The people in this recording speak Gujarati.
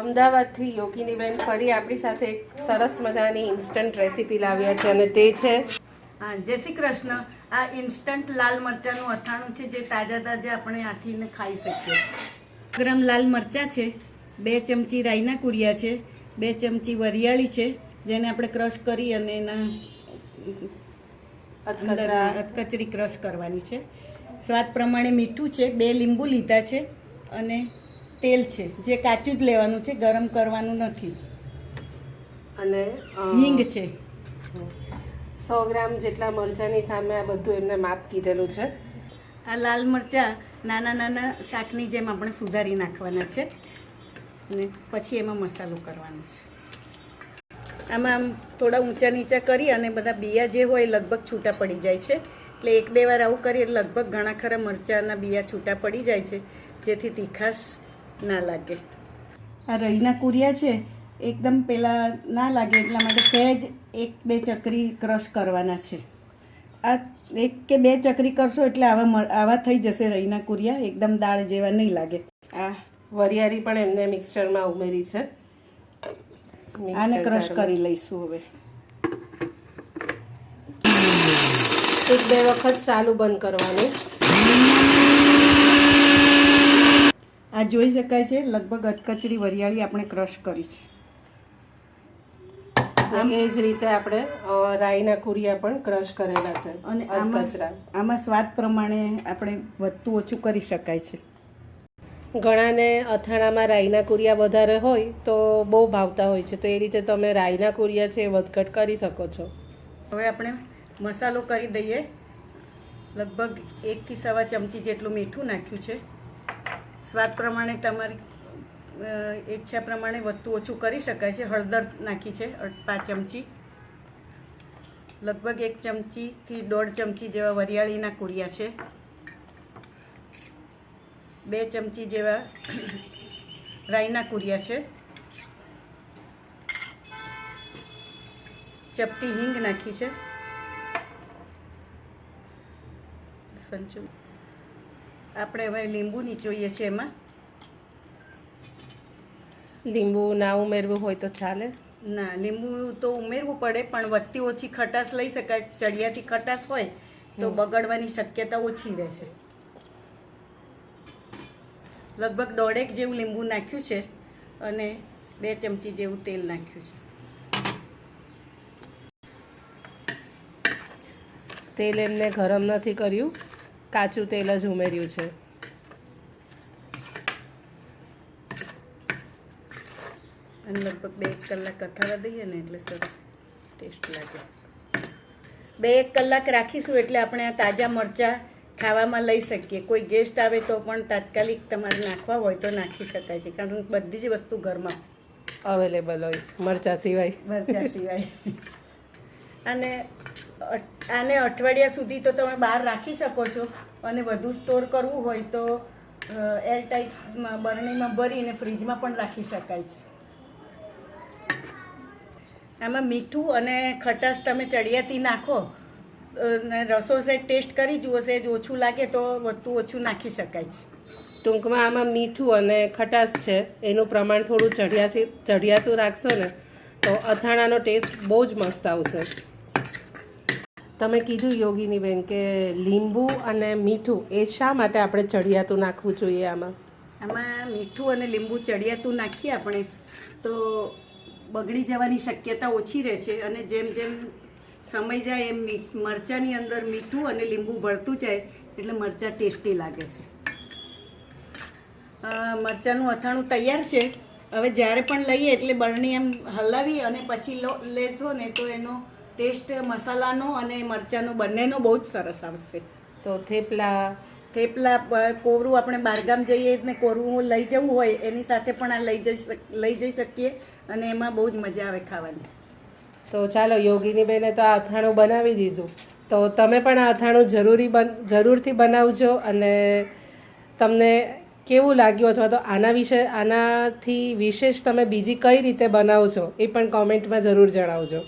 અમદાવાદથી યોગિનીબેન ફરી આપણી સાથે એક સરસ મજાની ઇન્સ્ટન્ટ રેસીપી લાવ્યા છે અને તે છે. હા જય શ્રી કૃષ્ણ. આ ઇન્સ્ટન્ટ લાલ મરચાંનું અથાણું છે જે તાજા તાજા આપણે આથીને ખાઈ શકીએ. ગ્રામ લાલ મરચાં છે બે ચમચી રાઈના કુરિયા છે બે ચમચી વરિયાળી છે જેને આપણે ક્રશ કરી અને એના અધકચરા ક્રશ કરવાની છે. સ્વાદ પ્રમાણે મીઠું છે બે લીંબુ લીધા છે અને તેલ છે જે કાચું જ લેવાનું છે ગરમ કરવાનું નથી. અને હિંગ છે. સો ગ્રામ જેટલા મરચાંની સામે આ બધું એમને માપ કીધેલું છે. આ લાલ મરચાં નાના નાના શાકની જેમ આપણે સુધારી નાખવાના છે. અને પછી એમાં મસાલો કરવાનો છે. આમાં આમ થોડા ઊંચા નીચા કરી અને બધા બિયા જે હોય લગભગ છૂટા પડી જાય છે. એટલે એક બે વાર આવું કરીએ એટલે લગભગ ઘણા ખરા મરચાંના બિયા છૂટા પડી જાય છે. જેથી તીખાશ ના લાગે. આ રહીના કુરિયા છે એકદમ પેલા ના લાગે એટલા માટે સહેજ એક બે ચકરી ક્રશ કરવાના છે. આ એક કે બે ચકરી કરશો એટલે આવા આવા થઈ જશે રહીના કુરિયા એકદમ દાળ જેવા નહીં લાગે. આ વરિયાળી પણ એમને મિક્સચરમાં ઉમેરી છે. આને ક્રશ કરી લઈશું હવે. એક બે વખત ચાલુ બંધ કરવાનું. આ જોઈ શકાય છે લગભગ અધકચરી વરિયાળી આપણે ક્રશ કરી છે. એ જ રીતે આપણે રાઈના કુરિયા પણ ક્રશ કરેલા છે અને આમાં આમાં સ્વાદ પ્રમાણે આપણે વધતું ઓછું કરી શકાય છે. ઘણાને અથાણામાં રાઈના કુરિયા વધારે હોય તો બહુ ભાવતા હોય છે તો એ રીતે તમે રાઈના કુરિયા છે એ વધઘટ કરી શકો છો. હવે આપણે મસાલો કરી દઈએ. લગભગ એકથી સવા ચમચી જેટલું મીઠું નાખ્યું છે. સ્વાદ પ્રમાણે તમારી ઈચ્છા પ્રમાણે વધતું ઓછું કરી શકાય છે. હળદર નાખી છે પાંચ ચમચી. લગભગ એક ચમચીથી દોઢ ચમચી જેવા વરિયાળીના કુરિયા છે. બે ચમચી જેવા રાઈના કુરિયા છે. ચપટી હિંગ નાખી છે. સંચુ આપણે હવે લીંબુ નીચોઈએ છીએ એમાં. લીંબુ ના ઉમેરવું હોય તો ચાલે. ના લીંબુ તો ઉમેરવું પડે પણ વધતી ઓછી ખટાશ લઈ શકાય. ચડિયાથી ખટાશ હોય તો બગડવાની શક્યતા ઓછી રહેશે લગભગ દોઢેક જેવું લીંબુ નાખ્યું છે અને બે ચમચી જેવું તેલ નાખ્યું છે. તેલ એમને ગરમ નથી કર્યું. કાચું તેલ જ ઉમેર્યું છે. અને લગભગ બે એક કલાક અથાવા દઈએ ને એટલે સરસ ટેસ્ટ લાગે. બે એક કલાક રાખીશું એટલે આપણે આ તાજા મરચાં ખાવામાં લઈ શકીએ. કોઈ ગેસ્ટ આવે તો પણ તાત્કાલિક તમારે નાખવા હોય તો નાખી શકાય છે કારણ કે બધી જ વસ્તુ ઘરમાં અવેલેબલ હોય મરચાં સિવાય. મરચાં સિવાય. અને આને અઠવાડિયા સુધી તો તમે બહાર રાખી શકો છો. અને વધુ સ્ટોર કરવું હોય તો એરટાઈટ બરણીમાં ભરીને ફ્રીજમાં પણ રાખી શકાય છે. આમાં મીઠું અને ખટાશ તમે ચડિયાતી નાખો રસો સેજ ટેસ્ટ કરી જુઓ, સેજ ઓછું લાગે તો વધુ ઓછું નાખી શકાય છે. ટૂંકમાં આમાં મીઠું અને ખટાશ છે. એનું પ્રમાણ થોડું ચઢિયાસી ચઢિયાતું રાખશો ને, તો અથાણાનો ટેસ્ટ બહુ જ મસ્ત આવશે. તમે કીધું યોગીની બેન કે લીંબુ અને મીઠું, એ શા માટે આપણે ચડિયાતું નાખવું જોઈએ આમાં? આમાં મીઠું અને લીંબુ ચડિયાતું નાખીએ આપણે, તો બગડી જવાની શક્યતા ઓછી રહે છે અને જેમ જેમ સમય જાય એમ મરચાંની અંદર મીઠું અને લીંબુ ભળતું જાય, એટલે મરચાં ટેસ્ટી લાગે છે. મરચાંનું અથાણું તૈયાર છે. હવે જ્યારે પણ લઈએ એટલે બરણી એમ હલાવી અને પછી લો, લેશો ને તો એનો ટેસ્ટ મસાલાનો અને મરચાંનો બંનેનો બહુ જ સરસ આવશે. તો થેપલા. થેપલા કોરું આપણે બહારગામ જઈએ ને કોરું લઈ જવું હોય એની સાથે પણ આ લઈ જઈ લઈ જઈ શકીએ અને એમાં બહુ જ મજા આવે ખાવાની. તો ચાલો યોગીની બેને તો આ અથાણું બનાવી દીધું. તો તમે પણ આ અથાણું જરૂરી બન જરૂરથી બનાવજો અને તમને કેવું લાગ્યું અથવા તો આના વિશે આનાથી વિશેષ તમે બીજી કઈ રીતે બનાવશો એ પણ કોમેન્ટમાં જરૂર જણાવજો.